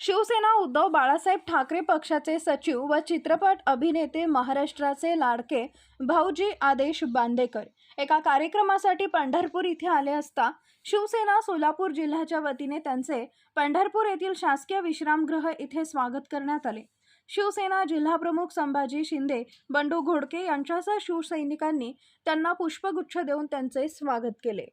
शिवसेना उद्धव बाळासाहेब ठाकरे पक्षाचे सचिव व चित्रपट अभिनेते महाराष्ट्राचे लाडके भाऊजी आदेश बांदेकर. एका कार्यक्रमासाठी पंढरपूर इथे आले असता शिवसेना सोलापूर जिल्ह्याच्या वतीने त्यांचे पंढरपूर येथील शासकीय विश्रामगृह इथे स्वागत करण्यात आले. शिवसेना जिल्हाप्रमुख संभाजी शिंदे बंडू घोडके यांच्यासह शिवसैनिकांनी त्यांना पुष्पगुच्छ देऊन त्यांचे स्वागत केले.